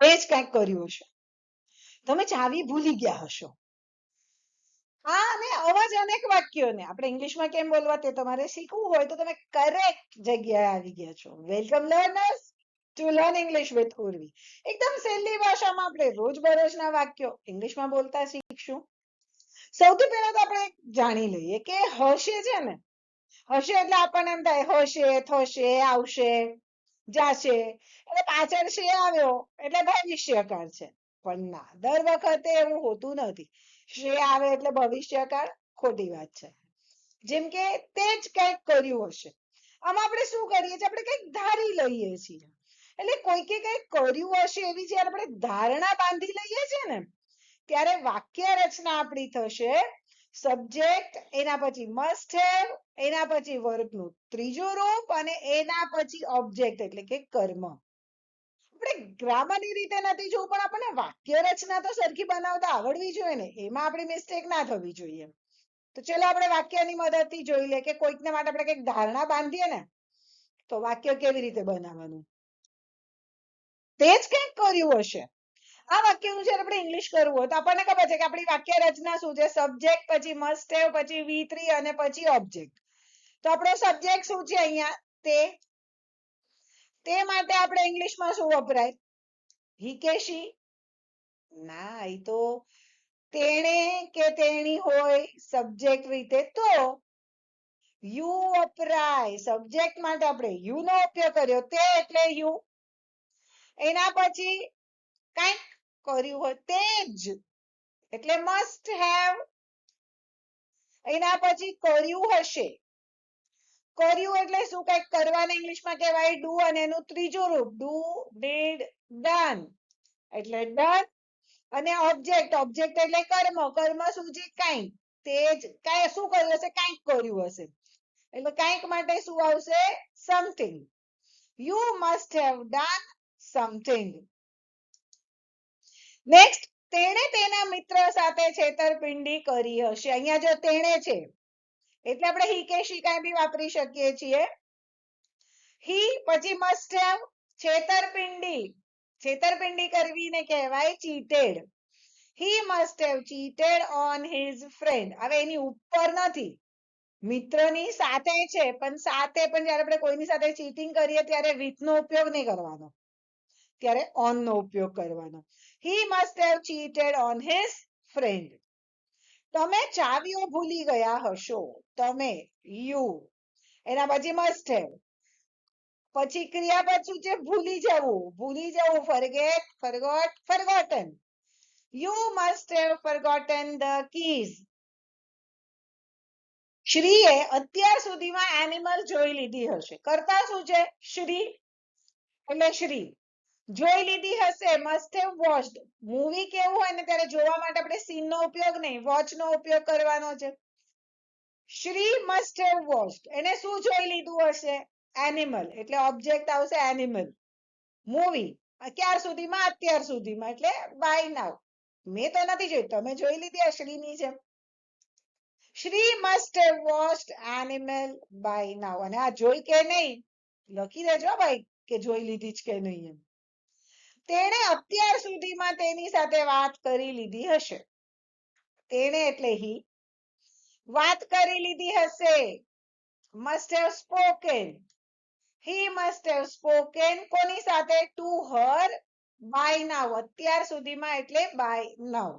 એ જ કંઈક કર્યું હશે. તમે ચાવી ભૂલી ગયા હશો. હા, અને અવાજ અનેક વાક્યોને. આપણે ઇંગ્લિશમાં કેમ બોલવા તે તમારે શીખવું હોય તો તમે કરેક્ટ જગ્યાએ આવી ગયા છો. Welcome learners to learn English with Urvi એકદમ સહેલી ભાષામાં આપણે રોજબરોજના વાક્યો ઇંગ્લિશમાં બોલતા શીખશું. સૌથી પહેલા તો આપણે જાણી લઈએ કે હશે છે ને. હશે એટલે આપણને એમ થાય, હશે, થશે, આવશે. જાશે. એટલે પાછળ શ્રી આવ્યો. એટલે ભવિષ્યકાળ છે. પણ ના, દર વખતે એવું હોતું નથી. શ્રી આવે એટલે ભવિષ્યકાળ ખોટી વાત છે. જેમ કે તે જ કંઈક કર્યું હશે. આમાં આપણે શું કરીએ છીએ? આપણે કંઈક ધારી લઈએ છીએ. એટલે કોઈકે કંઈક કર્યું હશે એવી જ્યારે આપણે ધારણા બાંધી લઈએ છીએ ને, ત્યારે વાક્ય રચના આપણી થશે સબ્જેક્ટ એના પછી મસ્ટ હેવ એના પછી વર્ગનું. ત્રીજું રૂપ અને એના પછી ઓબ્જેક્ટ એટલે કે કર્મ. આપણે ગ્રામરની રીતે નથી જોવું, પણ આપણને વાક્ય રચના તો સરખી બનાવતા આવડવી જોઈએ ને. એમાં આપણી મિસ્ટેક ના થવી જોઈએ. તો ચલો આપણે વાક્યની મદદથી જોઈ લે કે કોઈકને માટે આપણે કંઈક ધારણા બાંધીએ ને, તો વાક્ય કેવી રીતે બનાવવાનું? તે જ કંઈક કર્યું હશે. આ વાક્યનું જ્યારે આપણે ઇંગ્લિશ કરવું હોય. તો આપણને ખબર છે કે આપણી વાક્ય રચના શું છે? સબ્જેક્ટ પછી મસ્ટ હેવ પછી વી થ્રી અને પછી ઓબ્જેક્ટ તો આપણો સબ્જેક્ટ શું છે અહીંયા? તે. તે માટે આપણે ઇંગ્લિશમાં શું વપરાય? હી ના એ તો તેણે કે તેણી હોય સબ્જેક્ટ રીતે તો યુ વપરાય. સબ્જેક્ટ માટે આપણે યુ નો ઉપયોગ કર્યો. તે એટલે યુ. એના પછી કંઈક કર્યું હોય તે જ. એટલે મસ્ટ હેવ એના પછી કર્યું હશે. કર્યું એટલે શું કંઈક કરવાને ઇંગ્લિશમાં કહેવાય ડુ અને એનું ત્રીજું રૂપ. ડુ ડીડ ડન એટલે ડન અને ઓબ્જેક્ટ ઓબ્જેક્ટ એટલે કર્મ. કર્મ શું છે? કંઈક. તે જ. કાંઈ શું કર્યું હશે? કંઈક કર્યું હશે. એટલે કંઈક માટે શું આવશે? Something you must have done something next તેણે તેના મિત્ર સાથે છેતરપિંડી કરી હશે. અહીંયા જો તેણે છે, એટલે આપણે હી કે શી કાંઈ બી વાપરી શકીએ છીએ. હી પછી મસ્ટ હેવ છેતરપિંડી. છેતરપિંડી કરવીને કહેવાય cheated he must have cheated on his friend હવે એની ઉપર નથી. મિત્રની સાથે છે, પણ સાથે, પણ જ્યારે આપણે કોઈની સાથે ચીટિંગ કરીએ, ત્યારે નો ઉપયોગ નહીં કરવાનો. ત્યારે ઓન નો ઉપયોગ કરવાનો. He must have cheated on his friend તમે ચાવીઓ ભૂલી ગયા હશો તમે યુ એના પછી must have પછી ક્રિયાપદ શું છે ભૂલી જવું ભૂલી જવું forget forgot forgotten you must have forgotten the keys શ્રીએ અત્યાર સુધીમાં એનિમલ જોઈ લીધી હશે કરતા શું છે શ્રી એટલે શ્રી જોઈ લીધી હશે મસ્ટ હેવ વોચ્ડ મૂવી કેવું હોય ને ત્યારે જોવા માટે આપણે સીન નો ઉપયોગ નહીં વોચ નો ઉપયોગ કરવાનો છે. શ્રી મસ્ટ હેવ વોચ્ડ એને શું જોઈ લીધું હશે? એનિમલ એટલે ઓબ્જેક્ટ આવશે એનિમલ મૂવી ક્યાર સુધીમાં? અત્યાર સુધીમાં. એટલે બાય નાવ મેં તો નથી જોઈ તમે જોઈ લીધી આ શ્રીની જેમ. Shree must have watched Animal by નાવ અને આ જોઈ કે નહીં? લખી દેજો ભાઈ, કે જોઈ લીધી જ કે નહીં એમ. તેણે અત્યાર સુધીમાં તેની સાથે વાત કરી લીધી હશે. તેણે એટલે હી, વાત કરી લીધી હશે. Must have spoken he must have spoken કોની સાથે? ટુ હર બાય નાવ અત્યાર સુધીમાં એટલે બાય નાવ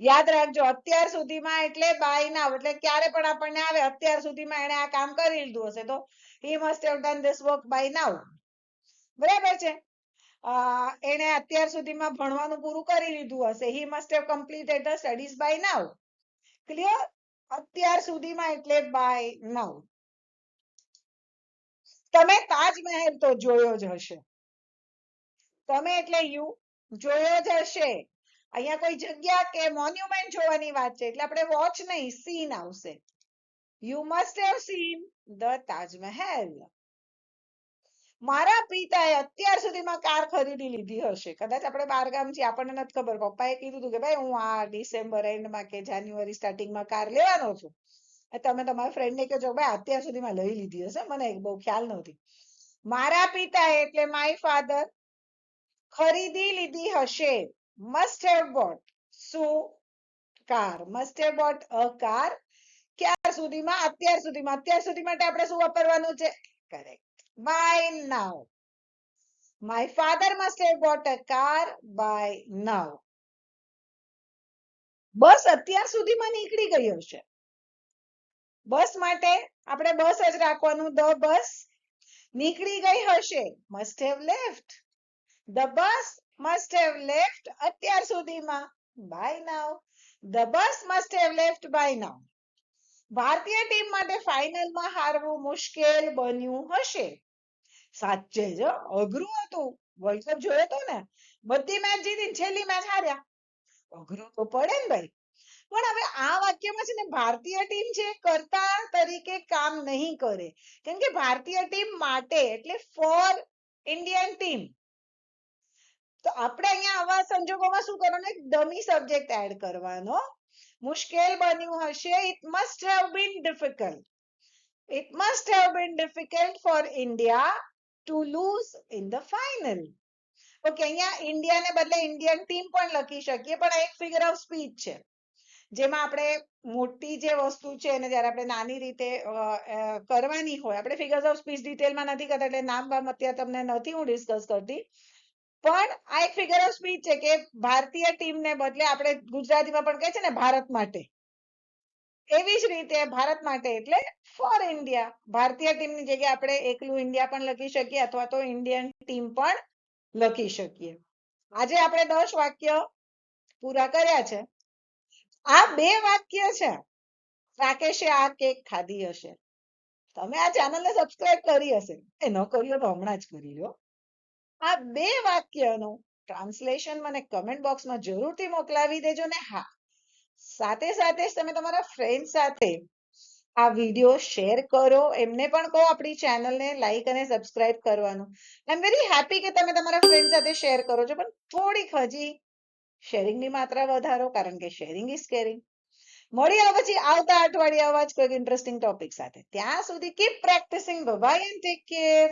યાદ રાખજો, અત્યાર સુધીમાં એટલે બાય નાવ એટલે ક્યારે પણ આપણને આવે, અત્યાર સુધીમાં એને આ કામ કરી લીધું હશે તો he must have done this work by now. બરાબર છે? એને અત્યાર સુધીમાં ભણવાનું પૂરું કરી લીધું હશે. He must have completed the studies by now. Clear અત્યાર સુધીમાં એટલે બાય now. તમે તાજમહેલ તો જોયો જ હશે. તમે એટલે યુ, જોયો જ હશે. અહીંયા કોઈ જગ્યા કે મોન્યુમેન્ટ જોવાની વાત છે, એટલે આપણે વોચ નહીં સીન આવશે. You must have seen the Taj Mahal મારા પિતાએ અત્યાર સુધીમાં કાર ખરીદી લીધી હશે. કદાચ આપણે બારગામ છીએ આપણને નથી ખબર. પપ્પાએ કીધું હતું કે ભાઈ, હું આ ડિસેમ્બર એન્ડમાં કે જાન્યુઆરી સ્ટાર્ટિંગમાં કાર લેવાનો છું. તમે તમારા ફ્રેન્ડને કહેજો, ભાઈ, અત્યાર સુધીમાં લઈ લીધી હશે. મને બહુ ખ્યાલ નહોતી. મારા પિતાએ એટલે માય ફાધર ખરીદી લીધી હશે. મસ્ટ હેવ બોટ શું? Car. Must have bought a car ક્યાર સુધીમાં? અત્યાર સુધીમાં. અત્યાર સુધી માટે આપણે શું વાપરવાનું છે? Correct. By now my father must have bought a car by now bus અત્યાર સુધીમાં નીકળી ગઈ હશે બસ માટે આપણે બસ જ રાખવાનું ધ બસ નીકળી ગઈ હશે must have left the bus must have left અત્યાર સુધીમાં by now the bus must have left by now ભારતીય ટીમ માટે ફાઇનલમાં હારવું મુશ્કેલ બન્યું હશે સાચે જ અઘરું હતું. વર્લ્ડ કપ જોયો તો ને? બધી મેચ જીતીને છેલ્લી મેચ હાર્યા. અઘરું તો પડે ને ભાઈ. પણ હવે આ વાક્યમાં છે ને, ભારતીય ટીમ છે કરતા તરીકે કામ નહીં કરે. કેમ કે ભારતીય ટીમ માટે એટલે ફોર ઇન્ડિયન ટીમ તો આપણે અહીંયા આવા સંજોગોમાં શું કરવાનું? એક ડમી સબ્જેક્ટ એડ કરવાનો મુશ્કેલ બન્યું હશે. It must have been difficult it must have been difficult for india to lose in the final okay અહીંયા ઇન્ડિયાને બદલે ઇન્ડિયન ટીમ પણ લખી શકીએ, પણ આ એક ફિગર ઓફ સ્પીચ છે. જેમાં આપણે મોટી જે વસ્તુ છે એને જ્યારે આપણે નાની રીતે કરવાની હોય, આપણે ફિગર્સ ઓફ સ્પીચ ડિટેલમાં નથી કરતા, એટલે નામ બામ અત્યારે તમને નથી હું ડિસ્કસ કરતી. પણ આ એક ફિગર ઓફ સ્પીચ છે કે ભારતીય ટીમને બદલે આપણે ગુજરાતીમાં પણ કહે છે ને, ભારત માટે. એવી જ રીતે ભારત માટે એટલે ફોર ઇન્ડિયા ભારતીય ટીમની જગ્યાએ આપણે એકલું ઇન્ડિયા પણ લખી શકીએ અથવા તો ઇન્ડિયન ટીમ પણ લખી શકીએ. આજે આપણે દસ વાક્ય પૂરા કર્યા છે. આ બે વાક્ય છે. રાકેશે આ કેક ખાધી હશે. તમે આ ચેનલને સબસ્ક્રાઇબ કરી હશે. એ ન કર્યો તો હમણાં જ કરી લો. આ બે વાક્યનું ટ્રાન્સલેશન મને કમેન્ટ બોક્સમાં જરૂરથી મોકલાવી દેજો ને હા સાથે સાથે જ તમે તમારા ફ્રેન્ડ સાથે આ વીડિયો શેર કરો. એમને પણ કહો આપણી ચેનલને લાઈક અને સબસ્ક્રાઇબ કરવાનું. આઈ એમ વેરી હેપી કે તમે તમારા ફ્રેન્ડ સાથે શેર કરો છો, પણ થોડીક હજી શેરિંગની માત્રા વધારો, કારણ કે શેરિંગ ઇઝ કેરિંગ મળી આવે પછી આવતા અઠવાડિયે આવા જ કોઈક ઇન્ટરેસ્ટિંગ ટોપિક સાથે. ત્યાં સુધી keep practicing bye and take care